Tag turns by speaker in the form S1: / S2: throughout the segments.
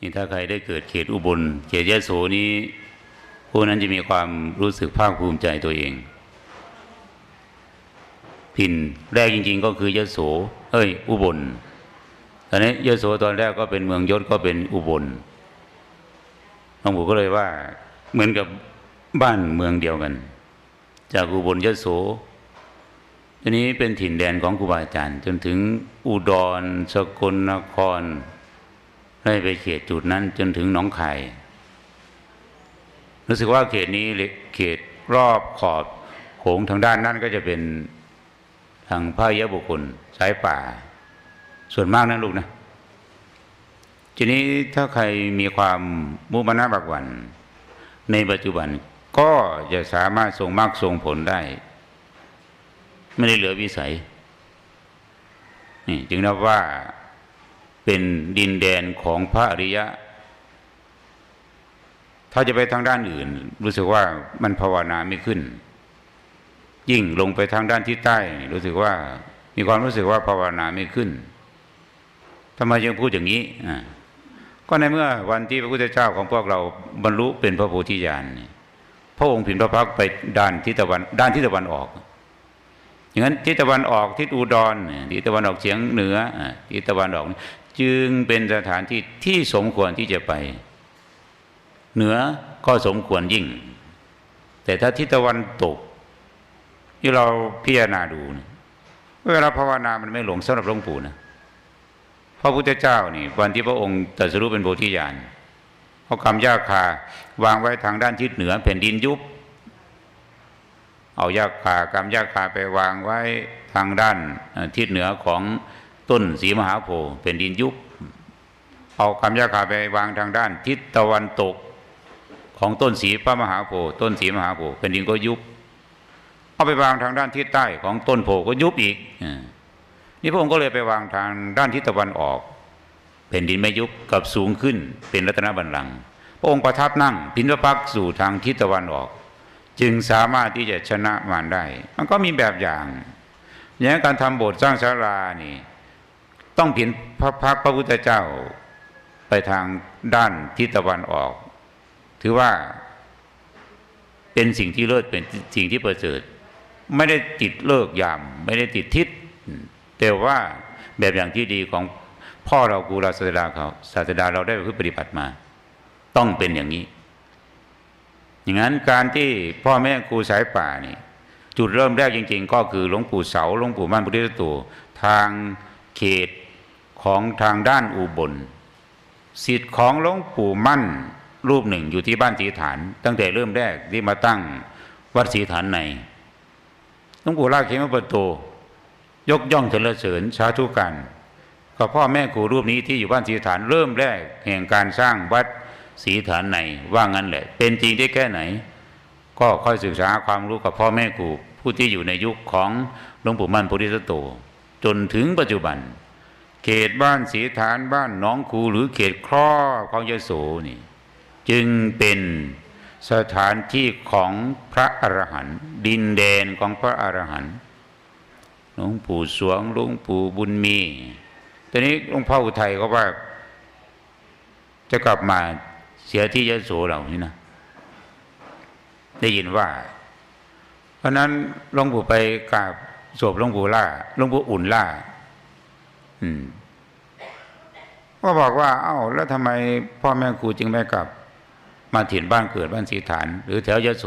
S1: นี่ถ้าใครได้เกิดเขตอุบล เขตยะโสนี้ผู้นั้นจะมีความรู้สึกภาคภูมิใจตัวเองถิ่นแรกจริง ๆ ก็คือยะโส เอ้ย อุบลตอนนี้ยะโสตอนแรกก็เป็นเมืองยศก็เป็นอุบลหลวงปู่ก็เลยว่า เหมือนกับบ้านเมืองเดียวกัน จากอุบลยะโสทีนี้เป็นถิ่นแดนของครูบาอาจารย์ จนถึงอุดร สกลนคร ได้ไปเขตจุดนั้นจนถึงหนองคายรู้สึกว่าเขตนี้เขตรอบขอบโขงทางด้านนั้นก็จะเป็นทางพระยะบุคคลสายป่า ส่วนมากนะลูกนะ ทีนี้ถ้าใครมีความมุมานะบักวัน ในปัจจุบันก็จะสามารถทรงมรรคทรงผลได้ ไม่ได้เหลือวิสัยนี่จึงนับว่า เป็นดินแดนของพระอริยะ ถ้าจะไปทางด้านอื่น รู้สึกว่ามันภาวนาไม่ขึ้น ยิ่งลงไปทางด้านที่ใต้ รู้สึกว่ามีความรู้สึกว่าภาวนาไม่ขึ้นทำไมยังพูดอย่างนี้อ่าก็ในเมื่อวันที่พระพุทธเจ้าของพวกเราบรรลุเป็นพระโพธิญาณพระองค์ผินพระพักไปด้านทิศตะวันด้านทิศตะวันออกอย่างนั้นทิศตะวันออกทิศอุดรทิศตะวันออกเฉียงเหนือทิศตะวันออก จึงเป็นสถานที่ที่สมควรที่จะไป เหนือก็สมควรยิ่ง แต่ถ้าทิศตะวันตก ที่เราพิจารณาดูนะเวลาภาวนามันไม่หลงสำหรับหลวงปู่นะพระพุทธเจ้านี่วันที่พระองค์ตรัสรู้เป็นโพธิญาณเขากำยาคาวางไว้ทางด้านทิศเหนือแผ่นดินยุบ เอายาคากำยาคาไปวางไว้ทางด้านทิศเหนือของ ต้นสีมหาโพธิ์แผ่นดินยุบเอากำยาคาไปวางทางด้าน ทิศตะวันตกของต้นสีพระมหาโพธิ์ต้นสีมหาโพธิ์แผ่นดินก็ยุบเอาไปวางทางด้านทิศใต้ของต้นโพก็ยุบอีกนี่พระองค์ก็เลยไปวางทางด้านทิศตะวันออกแผ่นดินไม่ยุบกับสูงขึ้นเป็นรัตนบัลลังก์พระองค์ประทับนั่งพินพพักสู่ทางทิศตะวันออก จึงสามารถที่จะชนะมารได้ มันก็มีแบบอย่างอย่างการทำโบสถ์สร้างศาลานี่ ต้องผินพระพักพระพุทธเจ้าไปทางด้านทิศตะวันออก ถือว่าเป็นสิ่งที่เลิศเป็นสิ่งที่ประเสริฐไม่ได้ติดเลิกยาม ไม่ได้ติดทิศแต่ว่าแบบอย่างที่ดีของพ่อเราครูเราศาสดาเขาศาสดาเราได้ไปปฏิบัติมา ต้องเป็นอย่างนี้ อย่างนั้นการที่พ่อแม่ครูสายป่านี่จุดเริ่มแรกจริง ๆ ก็คือหลวงปู่เสาหลวงปู่มั่นพุทธิตตูทางเขต ของทางด้านอุบลสิทธิ์ของหลวงปู่มั่นรูปหนึ่งอยู่ที่บ้านสีฐาน ตั้งแต่เริ่มแรกที่มาตั้งวัดสีฐานในหลวงปู่ลาเขมปโตยกย่องเสรเสริญสาธุการกับพ่อแม่ครูรูปนี้ที่อยู่บ้านสีฐานเริ่มแรกแห่งการสร้างวัดสีฐานในว่างั้นแหละ เป็นจริงได้แค่ไหน ก็ค่อยศึกษาความรู้กับพ่อแม่ครูผู้ที่อยู่ในยุคของหลวงปู่มั่นโพธิสัตโตจนถึงปัจจุบัน ขตบ้านสีฐานบ้านหน้องคูหรือเขตครอของยโสนี่จึงเป็นสถานที่ของพระอรหันต์ดินแดนของพระอรหันต์หลวงปู่สวงหลวงปู่บุญมีตอนนี้หลวงพ่ออุทัยก็ว่า จะกลับมาเสียที่ยโสเหล่านี้นะ ได้ยินว่า เพราะนั้นหลวงปู่ไปกราบศพหลวงปู่ล่าหลวงปู่อุ่นล่า อืม ก็บอกว่า เอ้า แล้วทำไมพ่อแม่ครูจึงไม่กลับ มาถิ่นบ้านเกิดบ้านสีฐาน หรือแถวยโส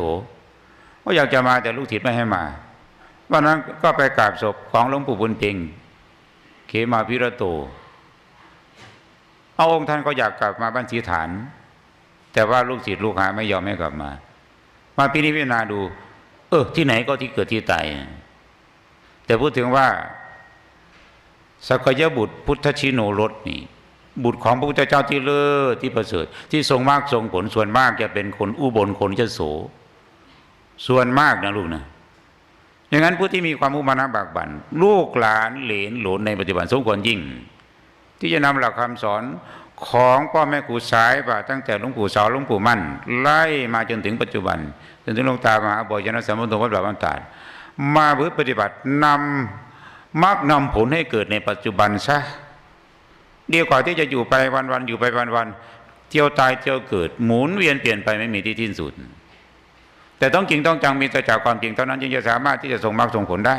S1: ก็อยากจะมาแต่ลูกศิษย์ไม่ให้มาวันนั้นก็ไปกราบศพของหลวงปู่บุญเพ็งเขมาพิระโต เอาองค์ท่านก็อยากกลับมาบ้านสีฐาน แต่ว่าลูกศิษย์ลูกหาไม่ยอมให้กลับมา มาพินิจพิจารณาดู เออ ที่ไหนก็ที่เกิดที่ตายแต่พูดถึงว่าสกยบุตรพุทธชิโนรสนี่ บุตรของพระพุทธเจ้าที่เลิศที่ประเสริฐ ที่ทรงมากทรงผลส่วนมากจะเป็นคนอุบลคนจะโส ส่วนมากนะลูกนะอย่างนั้นผู้ที่มีความมุมานะบากบัน่นลูกหลานเหลนหลนในปัจจุบันสมควรยิ่ง ที่จะนำหลักคำสอนของพ่อแม่ครูสายป่าตั้งแต่หลวงปู่สาวหลวงปู่มั่น ไล่มาจนถึงปัจจุบัน จนถึงหลวงตามหาบอยนสัมพุทโธวัดบาบันตาดมาเพื่อปฏิบัตินำมักนำผลให้เกิดในปัจจุบันซะ ดีกว่าที่จะอยู่ไปวันๆอยู่ไปวันๆเที่ยวตายเที่ยวเกิด หมุนเวียนเปลี่ยนไปไม่มีที่สิ้นสุด แต่ต้องจริงต้องจังมีแต่จากความจริงเท่านั้นจึงจะสามารถที่จะส่งมรรคส่งผลได้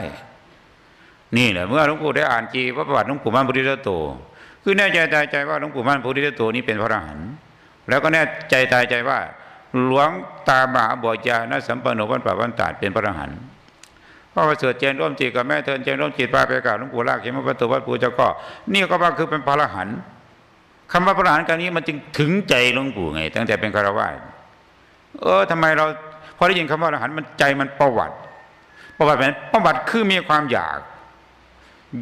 S1: นี่แหละเมื่อหลวงปู่ได้อ่านจีพระประวัติหลวงปู่มั่นพุทธิโตคือแน่ใจตายใจว่าหลวงปู่มั่นพุทธิโตนี้เป็นพระอรหันต์แล้วก็แน่ใจตายใจว่า หลวงตามหาบอยาณสัมปันโนวันป่าวันตาดเป็นพระอรหันต์ พระประเสริฐเจนร่วมจิตกับแม่เทินเจนร่วมจิตพาไปกราบหลวงปู่ลากเขมประตูวัดปู่เจ้าก็นี่ก็ว่าคือเป็นพระรหันต์คำว่าพระรหันต์การนี้มันจึงถึงใจหลวงปู่ไง ตั้งแต่เป็นคารวะเออทำไมเราพอได้ยินคำว่าอรหันต์มันใจมันประวัติ ประวัติเป็นประวัติคือมีความอยาก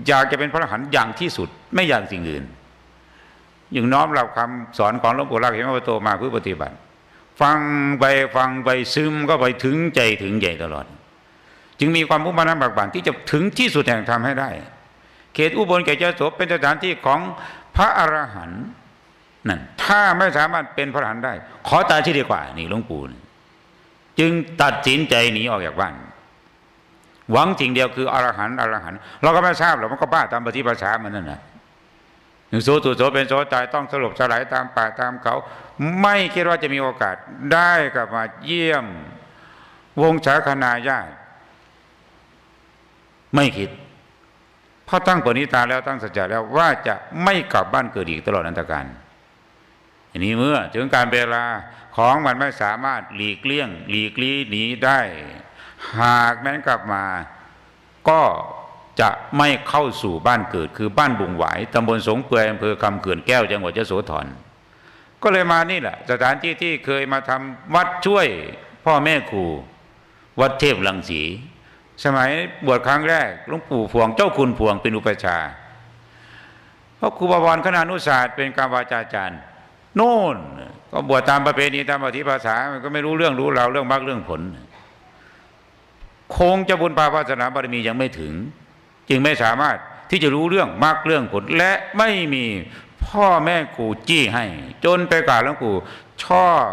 S1: อยากจะเป็นพระอรหันต์อย่างที่สุดไม่อยากสิ่งอื่นอย่างน้อมรับคำสอนของหลวงปู่ลากเขมประตูมาเพื่อปฏิบัติ ฟังไปฟังไปซึมก็ไปถึงใจถึงใจตลอด จึงมีความมุ่งมั่นบักบันที่จะถึงที่สุดแห่งธรรมให้ได้ เขตอุบลเขตเจ้าโสเป็นสถานที่ของพระอรหันต์นั่นถ้าไม่สามารถเป็นพระอรหันต์ได้ ขอตายที่ดีกว่านี่หลวงปู่จึงตัดสินใจหนีออกจากบ้าน หวังสิ่งเดียวคืออรหันต์อรหันต์เราก็ไม่ทราบหรอกมันก็บ้าตามปฏิภาษามันนั่นนะหนึ่งโสตุโสเป็นโสตายต้องสลบสลายตามป่าตามเขา ไม่คิดว่าจะมีโอกาสได้กลับมาเยี่ยม วงศาคณาญาติ ไม่คิดพราะตั้งปณิตานแล้วตั้งสัจจะแล้วว่าจะไม่กลับบ้านเกิดอีกตลอดอันตการอันนี้เมื่อถึงการเวลาของมันไม่สามารถหลีกเลี่ยง หลีกลี่หนีได้ หากแม้นกลับมา ก็จะไม่เข้าสู่บ้านเกิด คือบ้านบุงหวายตำบลสงเปือยอำเภอคำเขื่อนแก้วจังหวัดยโสธรก็เลยมานี่แหละ สถานที่ที่เคยมาทำวัดช่วย พ่อแม่ครูวัดเทพลังสี สมัยบวชครั้งแรกหลวงปู่พวงเจ้าคุณพวงเป็นอุปชาเพราะครูบวรคณานุศาสตร์เป็นการวาจาจารย์โน่น ก็บวชตามประเพณีตามปฏิภาษามันก็ไม่รู้เรื่องรู้ราวเรื่องมรรคเรื่องผล คงจะบุญภาวาสนาบารมียังไม่ถึง จึงไม่สามารถที่จะรู้เรื่องมรรคเรื่องผล และไม่มีพ่อแม่ครูจี้ให้ จนไปกราบหลวงปู่ชอบ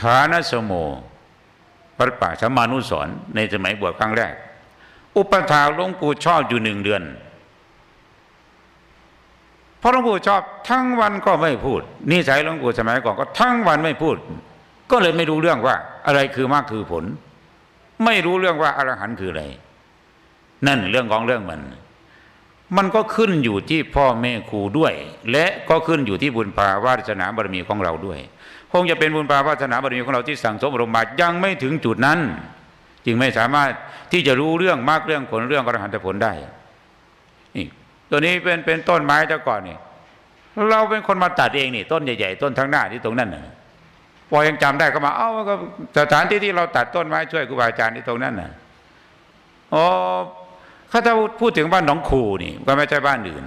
S1: ฐานสโม พระป่าสมมานุสรณ์ในสมัยบวชครั้งแรก อุปถาหลวงปู่ชอบอยู่หนึ่งเดือนเพราะหลวงปู่ชอบทั้งวันก็ไม่พูดนิสัยหลวงปู่สมัยก่อนก็ทั้งวันไม่พูด ก็เลยไม่รู้เรื่องว่า อะไรคือมรรคคือผล ไม่รู้เรื่องว่าอรหันต์คืออะไร นั่นเรื่องของเรื่องมัน มันก็ขึ้นอยู่ที่พ่อแม่ครูด้วย และก็ขึ้นอยู่ที่บุญภาวาสนาบารมีของเราด้วย คงจะเป็นบุญภาวาสนาบารมีของเราที่สั่งสมอบรมมายังไม่ถึงจุดนั้น จึงไม่สามารถที่จะรู้เรื่องมากเรื่องผลเรื่องอรหันตผลได้นี่ตัวนี้เป็นเป็นต้นไม้แต่ก่อนนี่เราเป็นคนมาตัดเองนี่ ต้นใหญ่ๆต้นทั้งหน้าที่ตรงนั้นน่ะพอยังจำได้ก็มา เอ้าก็สถานที่ที่เราตัดต้นไม้ช่วยครูบาอาจารย์ที่ตรงนั้นน่ะอ๋อถ้าถ้าพูดถึงบ้านหนองคูนี่ ก็ไม่ใช่บ้านอื่น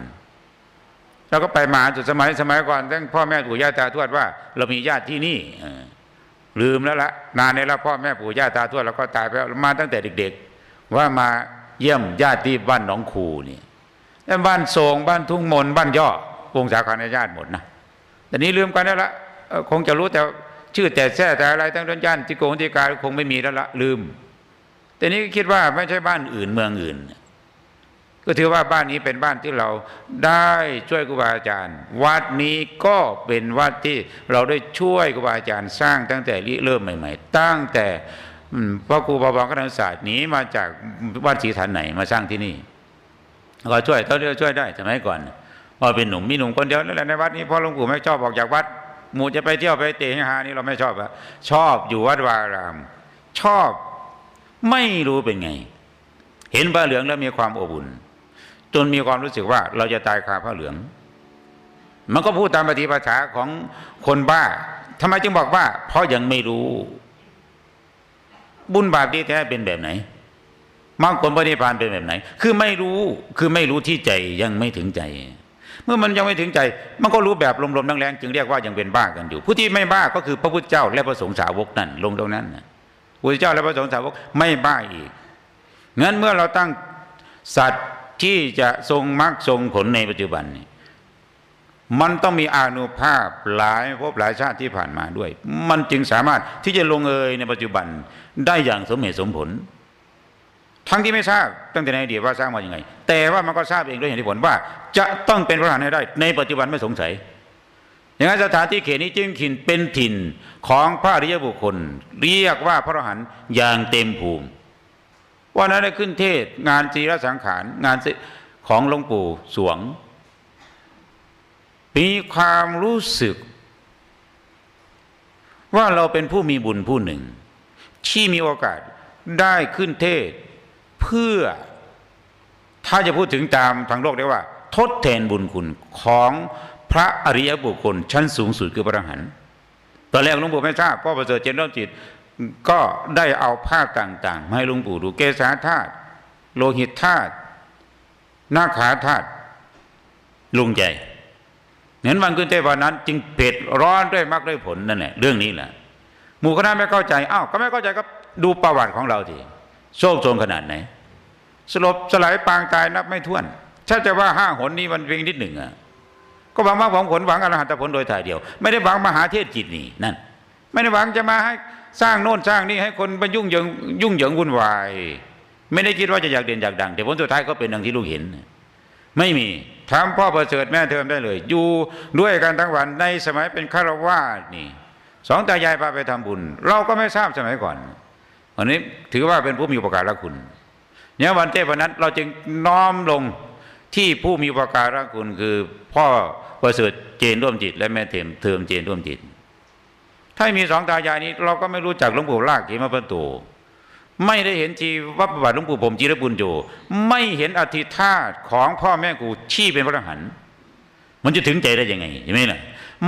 S1: เราก็ไปมาจุดสมัยสมัยก่อนตั้งพ่อแม่ปู่ย่าตาทวดว่า เรามีญาติที่นี่ลืมแล้วละนานในแล้วพ่อแม่ปู่ย่าตาทวดเราก็ตายไปมาตั้งแต่เด็ก ๆ ว่ามาเยี่ยมญาติที่บ้านหนองคูนี่แล้วบ้านโศงบ้านทุ่งมนบ้านย่อวงสาคานญาติหมดนะแต่นี้ลืมกันแล้วละคงจะรู้แต่ชื่อแต่แท้แต่อะไรทั้งด้นย่านที่โกงที่กาคงไม่มีแล้วละลืม แต่นี้คิดว่าไม่ใช่บ้านอื่นเมืองอื่น ก็ถือว่าบ้านนี้เป็นบ้านที่เราได้ช่วยครูบาอาจารย์ วัดนี้ก็เป็นวัดที่เราได้ช่วยครูบาอาจารย์สร้างตั้งแต่ริเริ่มใหม่ ๆ ตั้งแต่พระครูบาบางคณะศาสตร์หนีมาจากวัดศรีฐานไหนมาสร้างที่นี่ก็ช่วยเท่าที่ช่วยได้สมัยก่อนพอเป็นหนุ่มมีหนุ่มคนเดียวนั่นแหละในวัดนี้พ่อหลวงปู่ไม่ชอบออกจากวัดหมู่จะไปเที่ยวไปเตะหานี่เราไม่ชอบอะชอบอยู่วัดวาราม ชอบไม่รู้เป็นไง เห็นผ้าเหลืองแล้วมีความอบอุ่น จนมีความรู้สึกว่าเราจะตายคาผ้าเหลือง มันก็พูดตามปฏิภาษาของคนบ้าทำไมจึงบอกว่า เพราะยังไม่รู้ บุญบาปที่แท้เป็นแบบไหนมรรคผลปฏิพานเป็นแบบไหน คือไม่รู้คือไม่รู้ที่ใจยังไม่ถึงใจ เมื่อมันยังไม่ถึงใจ มันก็รู้แบบลมๆแรงๆจึงเรียกว่ายังเป็นบ้ากันอยู่ ผู้ที่ไม่บ้าก็คือพระพุทธเจ้าและพระสงฆ์สาวกนั่นลงตรงนั้นนะพระพุทธเจ้าและพระสงฆ์สาวกไม่บ้าอีกงั้นเมื่อเราตั้งสัตว์ ที่จะทรงมรรคทรงผลในปัจจุบันนี้มันต้องมีอนุภาพหลายภพหลายชาติที่ผ่านมาด้วย มันจึงสามารถที่จะลงเอยในปัจจุบันได้อย่างสมเหตุสมผล ทั้งที่ไม่ทราบตั้งแต่ในอดีตว่าสร้างมาอย่างไง แต่ว่ามันก็ทราบเองด้วยเหตุผลว่า จะต้องเป็นพระอรหันต์ให้ได้ ในปัจจุบันไม่สงสัยอย่างนั้นสถานที่เขตนี้จึงขินเป็นถิ่นของพระอริยบุคคล เรียกว่าพระอรหันต์อย่างเต็มภูมิ วันนั้นได้ขึ้นเทศงานจีรสังขาร งานของหลวงปู่สวง มีความรู้สึก ว่าเราเป็นผู้มีบุญผู้หนึ่ง ที่มีโอกาสได้ขึ้นเทศ เพื่อถ้าจะพูดถึงตามทางโลกได้ว่า ทดแทนบุญคุณของพระอริยบุคคลชั้นสูงสุดคือพระอรหันต์ตอนแรกหลวงปู่ไม่ทราบพ่อประเสริฐเจนร่มจิต ก็ได้เอาภาต่างๆมาให้หลวงปู่ดูเกษาธาตุโลหิตธาตุนาขาธาตุลุงใจเห็นวันขึ้นเทวันนั้น จึงเผ็ดร้อนด้วยมรรคด้วยผลนั่นแหละเรื่องนี้แหละหมู่คณะไม่เข้าใจอ้าวก็ไม่เข้าใจก็ดูประวัติของเราทีโชคโชนขนาดไหน สลบสลายปางตายนับไม่ถ้วนถ้าจะว่าห้าหนนี้มันเพียงนิดหนึ่งอะก็หวังว่าหวังผลหวังอรหัตผลโดยถ่ายเดียว ไม่ได้หวังมหาเทศจิตนี่นั่น ไม่ได้หวังจะมาให้ สร้างโน่นสร้างนี่ให้คนไปยุ่งเหยิงยุ่งเหยิงวุ่นวาย ไม่ได้คิดว่าจะอยากเด่นอยากดังแต่ผลสุดท้ายก็เป็นดังที่ลูกเห็น ไม่มีทำพ่อประเสริฐแม่เทิมได้เลย อยู่ด้วยกันทั้งวันในสมัยเป็นฆราวาสนี่สองตายายพาไปทำบุญ เราก็ไม่ทราบสมัยก่อนอันนี้ถือว่าเป็นผู้มีอุปการะคุณเนี่ยวันเทพนั้นเราจึงน้อมลงที่ผู้มีอุปการะคุณคือพ่อประเสริฐเจนร่วมจิต และแม่เทอมเทิมเจนร่วมจิต ถ้ามีสองตายายนี้ เราก็ไม่รู้จักหลวงปู่ลากเขมาพันโตไม่ได้เห็นชีวประวัติหลวงปู่ผมจีรบุญโยไม่เห็นอธิธาตของพ่อแม่กูชี้เป็นพระอรหันต์มันจะถึงใจได้ยังไงใช่ไหมล่ะ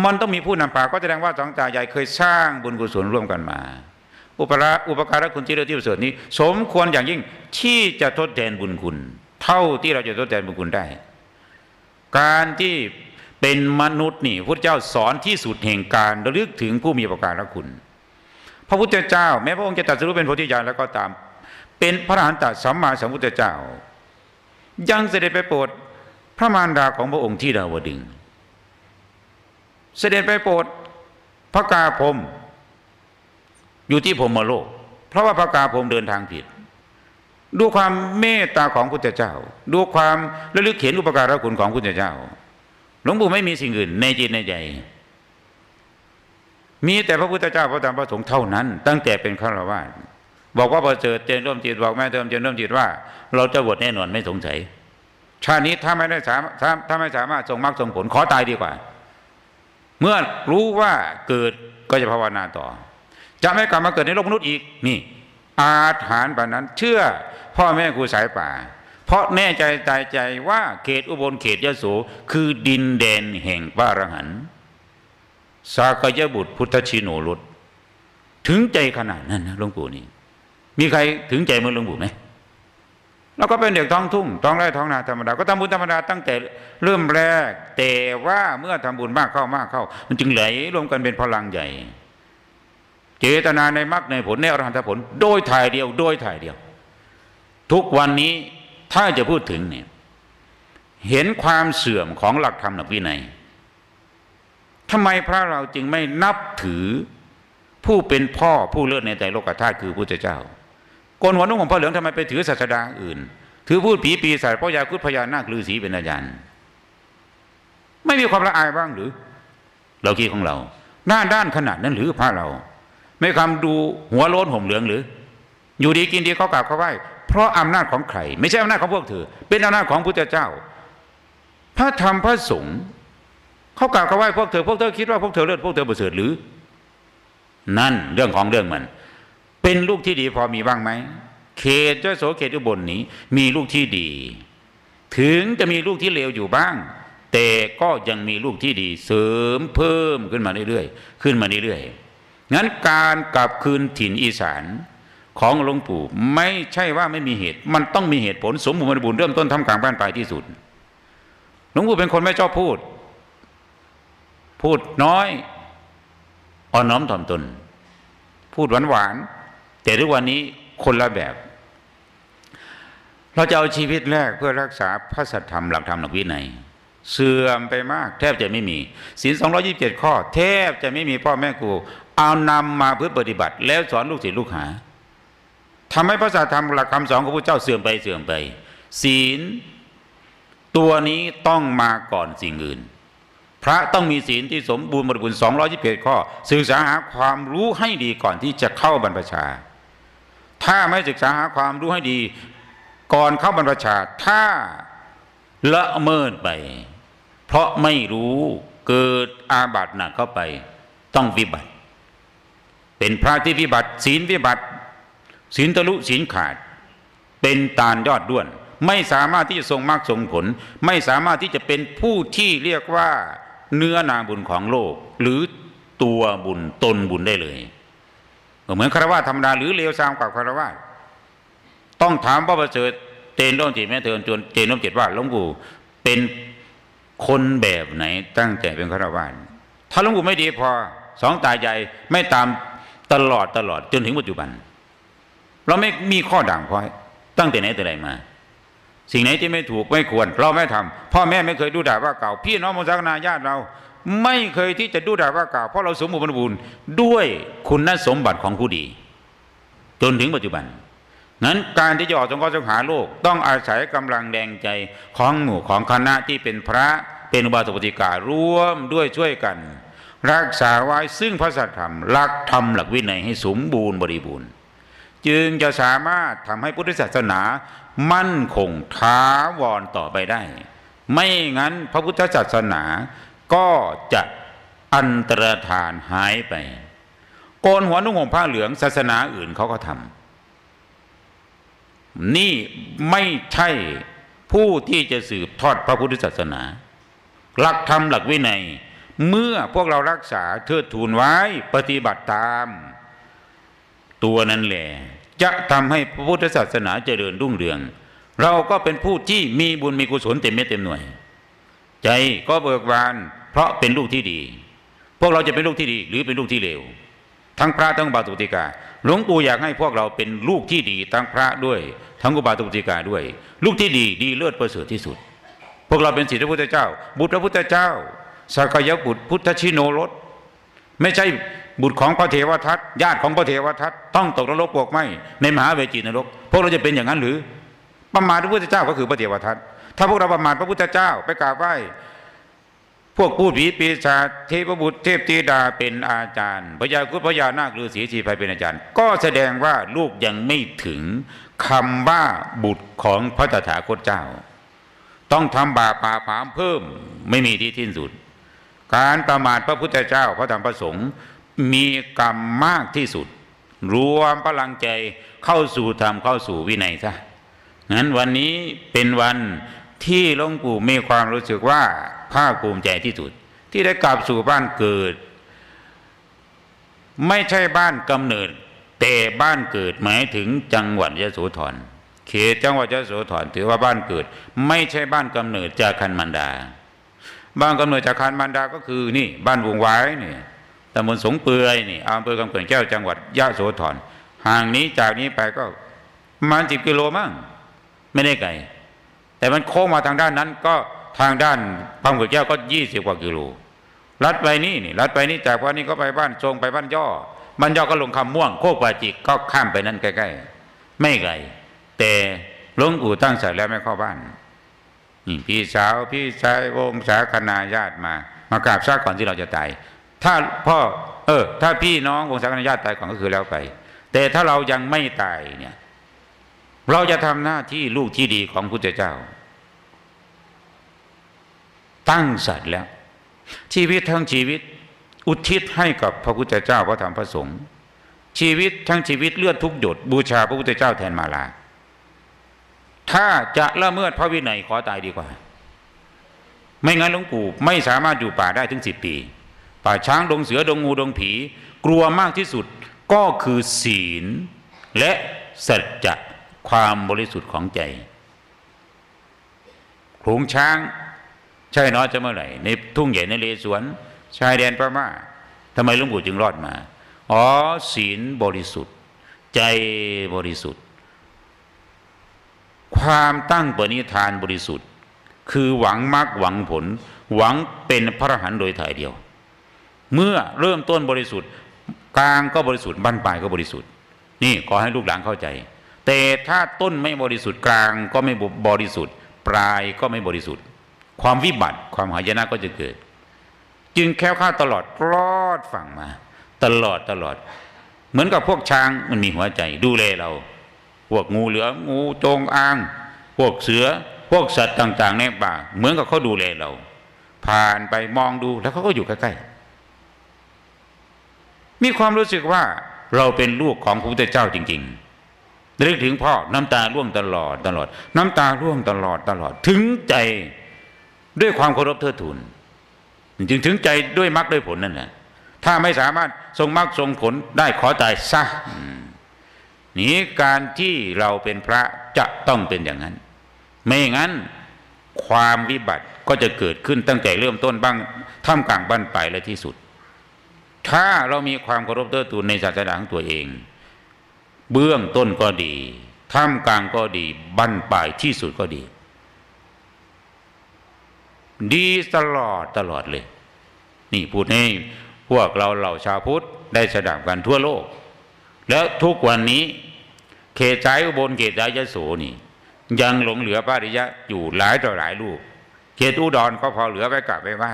S1: มันต้องมีผู้นำพาก็แสดงว่าสองตายายเคยสร้างบุญกุศลร่วมกันมา อุปราอุปการะคุณที่เราที่ประเสริฐนี้ สมควรอย่างยิ่งที่จะทดแทนบุญคุณ เท่าที่เราจะทดแทนบุญคุณได้ การที่ เป็นมนุษย์นี่พระเจ้าสอนที่สุดแห่งการระลึกถึงผู้มีอุปการะคุณ พระพุทธเจ้า แม้พระองค์จะตรัสรู้เป็นโพธิญาณแล้วก็ตาม เป็นพระอรหันตสัมมาสัมพุทธเจ้า ยังเสด็จไปโปรดพระมารดาของพระองค์ที่ดาวดึง เสด็จไปโปรดพระกาพรมอยู่ที่พรมโลก เพราะว่าพระกาพรมเดินทางผิด ดูความเมตตาของพุทธเจ้า ดูความระลึกเห็นอุปการะคุณของพุทธเจ้า หลวงปู่ไม่มีสิ่งอื่น ในจิตในใจ มีแต่พระพุทธเจ้าพระธรรมพระสงฆ์เท่านั้น ตั้งแต่เป็นฆราวาสบอกว่าประเสริฐเจนร่วมจิตบอกแม่เติมเจนร่วมจิตว่า เราจะบวชแน่นอนไม่สงสัยชาตินี้ถ้าไม่ได้สามถ้าถ้าไม่สามารถส่งมรรคส่งผลขอตายดีกว่า เมื่อรู้ว่าเกิดก็จะภาวนาต่อ จะไม่กลับมาเกิดในโลกมนุษย์อีกนี่ อาถรรพ์แบบนั้น เชื่อพ่อแม่ครูสายป่า ราะแน่ใจตายใจว่าเขตอุบลเขตยโสคือดินแดนแห่งพระอรหันต์สากยบุตรพุทธชิโนรสถึงใจขนาดนั้นนะหลวงปู่นี่มีใครถึงใจเมือหลวงปู่ไหมเราก็เป็นเด็กท้องทุ่งท้องไร่ท้องนาธรรมดาก็ทำบุญธรรมดาตั้งแต่เริ่มแรก แต่ว่าเมื่อทำบุญมากเข้ามากเข้า มันจึงไหลรวมกันเป็นพลังใหญ่ เจตนาในมรรคในผลในอรหันตผล โดยถ่ายเดียว โดยถ่ายเดียว ทุกวันนี้ ถ้าจะพูดถึงเนี่ยเห็นความเสื่อมของหลักธรรมหลักวินัยทำไมพระเราจึงไม่นับถือผู้เป็นพ่อผู้เลิศในใจโลกธาตุคือพระพุทธเจ้าโกนหัวนุ่งของพระเหลืองทำไมไปถือศาสดาอื่น ถือพูดผีปีศาจพระยาคุดพญานาคฤาษีเป็นอาจารย์ ไม่มีความละอายบ้างหรือ เราคิดของเรา หน้าด้านขนาดนั้นหรือพระเรา ไม่คำดูหัวโล้นห่มเหลืองหรือ อยู่ดีกินดีเขากราบเขาไหว้ เพราะอำนาจของใคร ไม่ใช่อำนาจของพวกเธอ เป็นอำนาจของพุทธเจ้า พระธรรมพระสงฆ์เขากราบเขาไหว้พวกเธอพวกเธอคิดว่าพวกเธอเลิศพวกเธอประเสริฐหรือ นั่นเรื่องของเรื่องมัน เป็นลูกที่ดีพอมีบ้างไหมเขตเจ้าโสเขตอุบลนี้ มีลูกที่ดี ถึงจะมีลูกที่เลวอยู่บ้าง แต่ก็ยังมีลูกที่ดี เสริมเพิ่มขึ้นมาเรื่อยๆขึ้นมาเรื่อยๆงั้นการกลับคืนถิ่นอีสาน ของหลวงปู่ไม่ใช่ว่าไม่มีเหตุ มันต้องมีเหตุผลสมบูรณ์บุญเริ่มต้นทำกลางบ้านปลายที่สุดหลวงปู่เป็นคนไม่ชอบพูด พูดน้อยอ่อนน้อมถ่อมตน พูดหวานหวานแต่ทุกวันนี้คนละแบบ เราจะเอาชีวิตแรกเพื่อรักษาพระสัทธรรมหลักธรรมหลักวินัยเสื่อมไปมาก แทบจะไม่มีศีล227ข้อ แทบจะไม่มีพ่อแม่ครูเอานำมาเพื่อปฏิบัติ แล้วสอนลูกศิษย์ลูกหา ทำให้พระสัทธรรมหลักคำสอนของพระเจ้าเสื่อมไปเสื่อมไป ศีล ตัวนี้ต้องมาก่อนสิ่งอื่น พระต้องมีศีลที่สมบูรณ์บริบูรณ์221ข้อ ศึกษาหาความรู้ให้ดีก่อนที่จะเข้าบรรพชา ถ้าไม่ศึกษาหาความรู้ให้ดี ก่อนเข้าบรรพชา ถ้าละเมิดไป เพราะไม่รู้เกิดอาบัติหนักเข้าไป ต้องวิบัติ เป็นพระที่วิบัติ ศีลวิบัติ ศีลทะลุศีลขาด เป็นตาลยอดด้วน ไม่สามารถที่จะทรงมรรคทรงผล ไม่สามารถที่จะเป็นผู้ที่เรียกว่าเนื้อนาบุญของโลก หรือตัวบุญตนบุญได้เลยเหมือนคารวะธรรมดาหรือเลวทรามกับคารวะต้องถามพระประเสริฐเจนร่มจิตแม่เทินจนเจนร่มจิตว่าหลวงปู่เป็นคนแบบไหนตั้งแต่เป็นคารวะถ้าหลวงปู่ไม่ดีพอสองตายใหญ่ไม่ตามตลอดตลอดจนถึงปัจจุบัน เราไม่มีข้อด่างพร้อยตั้งแต่ไหนแต่ไรมา สิ่งไหนที่ไม่ถูกไม่ควร เราไม่ทำพ่อแม่ไม่เคยดูด่าว่าเก่า พี่น้องมงสักนาญาติเรา ไม่เคยที่จะดูด่าว่าเก่า เพราะเราสมบูรณ์บริบูรณ์ด้วยคุณสมบัติของผู้ดี จนถึงปัจจุบันนั้นการที่จะออกสงเคราะห์สงหาโลก ต้องอาศัยกำลังแรงใจของหมู่ของคณะที่เป็นพระเป็นอุบาสกปฏิการ่วมด้วยช่วยกัน รักษาไว้ซึ่งพระสัทธรรมหลักธรรมหลักวินัยให้สมบูรณ์บริบูรณ์ จึงจะสามารถทำให้พุทธศาสนา มั่นคงท้าวรต่อไปได้ ไม่งั้นพระพุทธศาสนาก็จะอันตรธานหายไป โกนหัวนุ่งห่มผ้าเหลืองศาสนาอื่นเขาก็ทำนี่ไม่ใช่ผู้ที่จะสืบทอดพระพุทธศาสนา หลักธรรมหลักวินัย เมื่อพวกเรารักษาเทิดทูนไว้ปฏิบัติตาม ตัวนั้นแหละจะทำให้พระพุทธศาสนาเจริญรุ่งเรือง เราก็เป็นผู้ที่มีบุญมีกุศลเต็มเม็ดเต็มหน่วย ใจก็เบิกบาน เพราะเป็นลูกที่ดี พวกเราจะเป็นลูกที่ดี หรือเป็นลูกที่เลวทั้งพระทั้งบาตุติกาหลวงปู่อยากให้พวกเราเป็นลูกที่ดี ทั้งพระด้วย ทั้งอุบาตุติกาด้วย ลูกที่ดีดีเลิศประเสริฐที่สุด พวกเราเป็นศิษย์พระพุทธเจ้า บุตรพระพุทธเจ้าสักยบุตรพุทธชิโนรสไม่ใช่ บุตรของพระเทวทัตญาติของพระเทวทัตต้องตกนรกปวกไหมในมหาเวจีนรก พวกเราจะเป็นอย่างนั้นหรือ ประมาทพระพุทธเจ้าก็คือพระเทวทัตถ้าพวกเราประมาทพระพุทธเจ้าไปกราบไหว้พวกพูดผีปีศาจเทพบุตรเทพตีดาเป็นอาจารย์พญาคุดพญานาคฤาษีชีภัยเป็นอาจารย์ ก็แสดงว่าลูกยังไม่ถึงคำว่าบุตรของพระตถาคตเจ้า ต้องทำบาปป่าผามเพิ่มไม่มีที่ทิ้นสุด การประมาทพระพุทธเจ้าพระธรรมพระสงฆ์ มีกรรมมากที่สุด รวมพลังใจเข้าสู่ธรรมเข้าสู่วินัยซะงั้นวันนี้เป็นวันที่หลวงปู่มีความรู้สึกว่าภาคภูมิใจที่สุด ที่ได้กลับสู่บ้านเกิด ไม่ใช่บ้านกำเนิด แต่บ้านเกิดหมายถึงจังหวัดยะโสธรเขตจังหวัดยะโสธรถือว่าบ้านเกิด ไม่ใช่บ้านกำเนิดจากคันมันดา บ้านกำเนิดจากคันมันดาก็คือนี่ บ้านวงไว้นี่ ตำบลสงเปือยนี่อำเภอกำเกิดแก้วจังหวัดยะโสธรห่างนี้จากนี้ไปก็ประมาณสิบกิโลมั้งไม่ได้ไกลแต่มันโค้งมาทางด้านนั้น ก็ทางด้านพังเกิดแก้วก็ยี่สิบกว่ากิโลลัดไปนี่นี่ลัดไปนี่จากวันนี้ก็ไปบ้านทรงไปบ้านย่อบ้านย่อก็ลงคำม่วงโคกปาจิกก็ข้ามไปนั่นใกล้ๆไม่ไกลแต่หลวงปู่ตั้งใจแล้วไม่เข้าบ้านนี่พี่สาวพี่ชายวงศาคณาญาติมา มากราบซากก่อนที่เราจะตาย ถ้าพ่อเออ ถ้าพี่น้องวงศาคณาญาติตายก่อนก็คือแล้วไป แต่ถ้าเรายังไม่ตายเนี่ย เราจะทำหน้าที่ลูกที่ดีของพุทธเจ้า ตั้งสัตว์แล้ว ชีวิตทั้งชีวิต อุทิศให้กับพระพุทธเจ้าพระธรรมพระสงฆ์ชีวิตทั้งชีวิตเลือดทุกหยดบูชาพระพุทธเจ้าแทนมาลา ถ้าจะละเมิดพระวินัยขอตายดีกว่า ไม่งั้นหลวงปู่ไม่สามารถอยู่ป่าได้ถึงสิบปี ป่าช้างดงเสือดงงูดงผี กลัวมากที่สุดก็คือศีล และสัจจะความบริสุทธิ์ของใจขลุงช้าง ใช่น้อยจะเมื่อไหร่ ในทุ่งใหญ่ในเลสวน ชายแดนพม่าทำไมหลวงปู่จึงรอดมา อ๋อศีลบริสุทธิ์ ใจบริสุทธิ์ ความตั้งปณิธานบริสุทธิ์ คือหวังมรรคหวังผล หวังเป็นพระอรหันต์โดยถ่ายเดียว เมื่อเริ่มต้นบริสุทธิ์ กลางก็บริสุทธิ์บั้นปลายก็บริสุทธิ์ นี่ขอให้ลูกหลานเข้าใจ แต่ถ้าต้นไม่บริสุทธิ์กลางก็ไม่บริสุทธิ์ ปลายก็ไม่บริสุทธิ์ ความวิบัติความหายนะก็จะเกิด จึงแค้วคลาตลอดรอดฝั่งมา ตลอดตลอด เหมือนกับพวกช้างมันมีหัวใจ ดูแลเรา พวกงูเหลือมงูจงอาง พวกเสือพวกสัตว์ต่าง ๆ ในป่าเหมือนกับเขาดูแลเรา ผ่านไปมองดูแล้วเขาก็อยู่ใกล้ๆ มีความรู้สึกว่าเราเป็นลูกของพระพุทธเจ้าจริงๆนึกถึงพ่อน้ำตาร่วงตลอดตลอด น้ำตาร่วงตลอดตลอด ถึงใจด้วยความเคารพเทิดทูนจึงถึงใจด้วยมรรคด้วยผลนั่นแหละถ้าไม่สามารถทรงมรรคทรงผลได้ขอตายซะนี่การที่เราเป็นพระจะต้องเป็นอย่างนั้น ไม่อย่างนั้นความวิบัติก็จะเกิดขึ้นตั้งแต่เริ่มต้นบ้างท่ามกลางบ้านปลายและที่สุด ถ้าเรามีความเคารพเทิดทูนในศาสนาของตัวเอง เบื้องต้นก็ดีท่ามกลางก็ดีบั้นปลายที่สุดก็ดี ดีตลอดตลอดเลย นี่พูดให้พวกเราเหล่าชาวพุทธได้สดับกันทั่วโลก แล้วทุกวันนี้ เขตสายอุบลเขตสายยโสนี่ ยังหลงเหลือพระริยะอยู่หลายต่อหลายลูกเขตอุดรก็พอเหลือไปกลับไปไหว้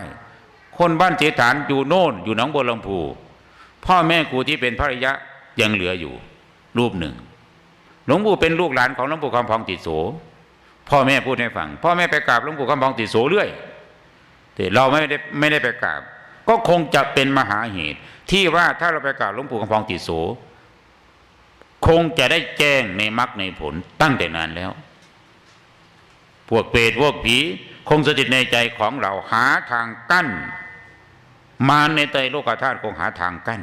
S1: คนบ้านเจฐานอยู่โน่น อยู่หนองบัวลำพู พ่อแม่ครูที่เป็นพระอริยะยังเหลืออยู่ รูปหนึ่ง หลวงปู่เป็นลูกหลานของหลวงปู่คำพองติดโสพ่อแม่พูดให้ฟัง พ่อแม่ไปกราบหลวงปู่คำพองติดโสเรื่อยแต่เราไม่ได้ไม่ได้ไปกราบ ก็คงจะเป็นมหาเหตุ ที่ว่าถ้าเราไปกราบหลวงปู่คำพองติดโสคงจะได้แจ้งในมรรคในผลตั้งแต่นานแล้ว พวกเปรตพวกผีคงสถิตในใจของเราหาทางกั้น มาในใจโลกธาตุคงหาทางกั้น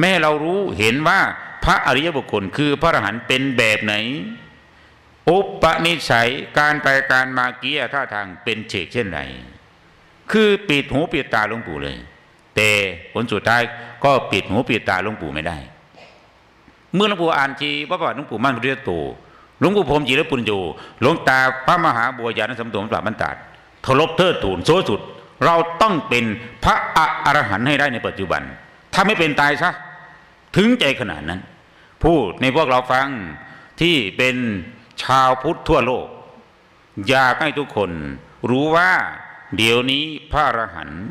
S1: แม้เรารู้เห็นว่าพระอริยบุคคลคือพระอรหันต์เป็นแบบไหน อุปนิสัยการไปการมาเกียท่าทางเป็นเฉกเช่นไร คือปิดหูปิดตาหลวงปู่เลย แต่ผลสุดท้ายก็ปิดหูปิดตาหลวงปู่ไม่ได้ เมื่อหลวงปู่อ่านจีพระบาทหลวงปู่มั่นพุทธโตหลวงปู่พรมจีรปุญโญหลวงตาพระมหาบัวญาณสมถมปราบบรรดาทลบเทิดทูนโซสุด เราต้องเป็นพระอรหันต์ให้ได้ในปัจจุบัน ถ้าไม่เป็นตายซะถึงใจขนาดนั้น พูดในพวกเราฟังที่เป็นชาวพุทธทั่วโลก อยากให้ทุกคนรู้ว่าเดี๋ยวนี้พระอรหันต์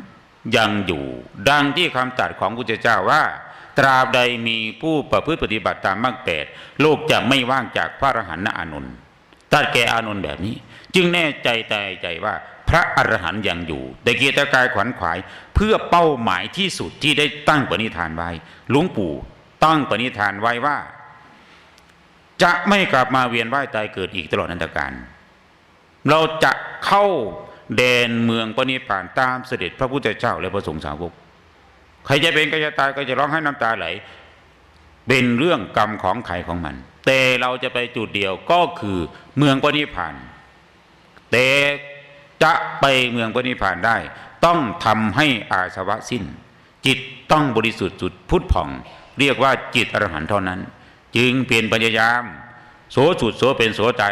S1: ยังอยู่ ดังที่คำตรัสของพระพุทธเจ้าว่า ตราบใดมีผู้ประพฤติปฏิบัติตามมรรคแปดโลกจะไม่ว่างจากพระอรหันต์อานนท์ตัดแก่อานนท์แบบนี้ จึงแน่ใจใจใจว่า พระอรหันต์ยังอยู่แต่เกียรติกายขวัญขวาย เพื่อเป้าหมายที่สุดที่ได้ตั้งปณิธานไว้หลวงปู่ตั้งปณิธานไว้ว่า จะไม่กลับมาเวียนว่ายตายเกิดอีกตลอดนันตการเราจะเข้าแดนเมืองปณิพานตามเสด็จพระพุทธเจ้าและพระสงฆ์สาวกใครจะเป็นก็จะตายก็จะร้องให้น้ำตาไหล เป็นเรื่องกรรมของใครของมัน แต่เราจะไปจุดเดียวก็คือเมืองปณิพานแต่ จะไปเมืองปณิพานได้ ต้องทำให้อาสวะสิ้น จิตต้องบริสุทธิ์จุดพุทธผ่อง เรียกว่าจิตอรหันต์เท่านั้น จึงเปลี่ยนพยายาม โสสุดโสเป็นโสใจ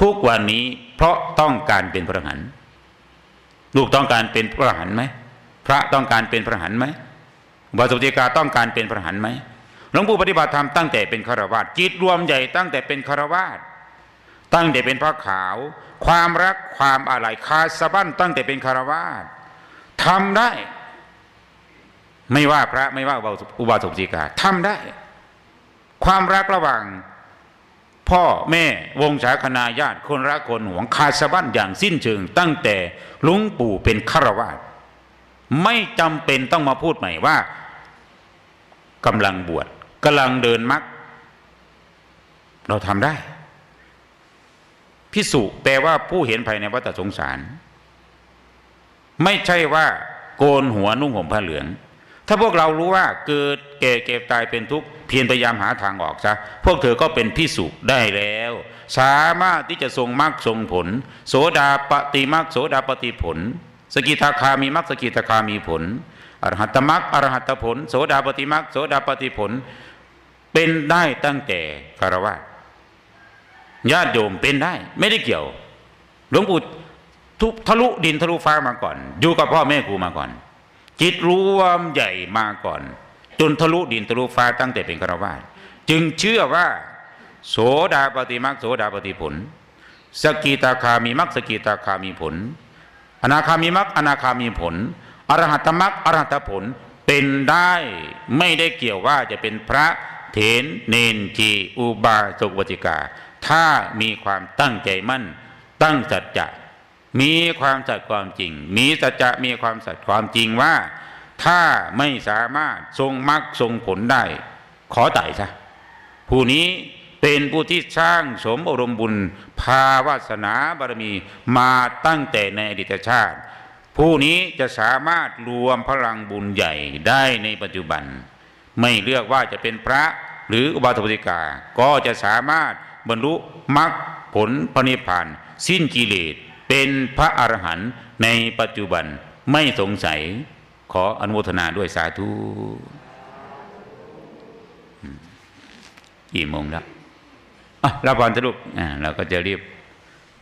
S1: ทุกวันนี้เพราะต้องการเป็นพระอรหันต์ลูกต้องการเป็นพระอรหันต์ไหมพระต้องการเป็นพระอรหันต์ไหมบาสุติกาต้องการเป็นพระอรหันต์ไหมหลวงปู่ปฏิบัติธรรมตั้งแต่เป็นคารวาสจิตรวมใหญ่ตั้งแต่เป็นคารวาส ตั้งแต่เป็นพระขาว ความรักความอะไรคาสะบั้นตั้งแต่เป็นคารวาสทำได้ ไม่ว่าพระไม่ว่าอุบาสกจิกาทำได้ ความรักระหว่าง พ่อแม่วงศาคณาญาติคนรักคนหวงคาสะบั้นอย่างสิ้นเชิง ตั้งแต่ลุงปู่เป็นคารวาสไม่จำเป็นต้องมาพูดใหม่ว่ากำลังบวชกำลังเดินมักเราทำได้ พิสุแปลว่าผู้เห็นภายในวัฏสงสาร ไม่ใช่ว่าโกนหัวนุ่งห่มผ้าเหลือง ถ้าพวกเรารู้ว่าเกิดแก่เก็บตายเป็นทุกข์เพียรพยายามหาทางออกซะพวกเธอก็เป็นพิสุได้แล้ว สามารถที่จะทรงมรรคทรงผล โสดาปฏิมรรคโสดาปฏิผล สกิทาคามีมรรคสกิทาคามีผลอรหัตมรรคอรหัตผล โสดาปฏิมรรคโสดาปฏิผล เป็นได้ตั้งแต่คารวะ ญาติโยมเป็นได้ ไม่ได้เกี่ยว หลวงปู่ทุทะลุดินทะลุฟ้ามาก่อน อยู่กับพ่อแม่ครูมาก่อน จิตรวมใหญ่มาก่อน จนทะลุดินทะลุฟ้าตั้งแต่เป็นคารวะจึงเชื่อว่า โสดาปฏิมรรคโสดาปฏิผล สกิตาคามีมรรคสกิตาคามีผล อนาคามีมรรคอนาคามีผลอรหัตมรรคอรหัตผลเป็นได้ไม่ได้เกี่ยวว่าจะเป็นพระเถนเนนจีอุบาสกวจิกา ถ้ามีความตั้งใจมั่น ตั้งสัจจะมีความสัตย์ความจริง มีสัจจะมีความสัตย์ความจริงว่า ถ้าไม่สามารถทรงมรรคทรงผลได้ ขอไต่ซะผู้นี้เป็นผู้ที่สร้างสมอารมณ์บุญ ภาวาสนาบารมีมาตั้งแต่ในอดีตชาติ ผู้นี้จะสามารถรวมพลังบุญใหญ่ได้ในปัจจุบัน ไม่เลือกว่าจะเป็นพระหรืออุบาสกิกา ก็จะสามารถ บรรลุมรรคผลพระนิพพาน สิ้นกิเลสเป็นพระอรหันต์ในปัจจุบันไม่สงสัยขออนุโมทนาด้วยสาธุกี่โมงแล้วอะรับพรสรุปอ่าเราก็จะรีบ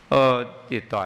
S1: เออติดต่อ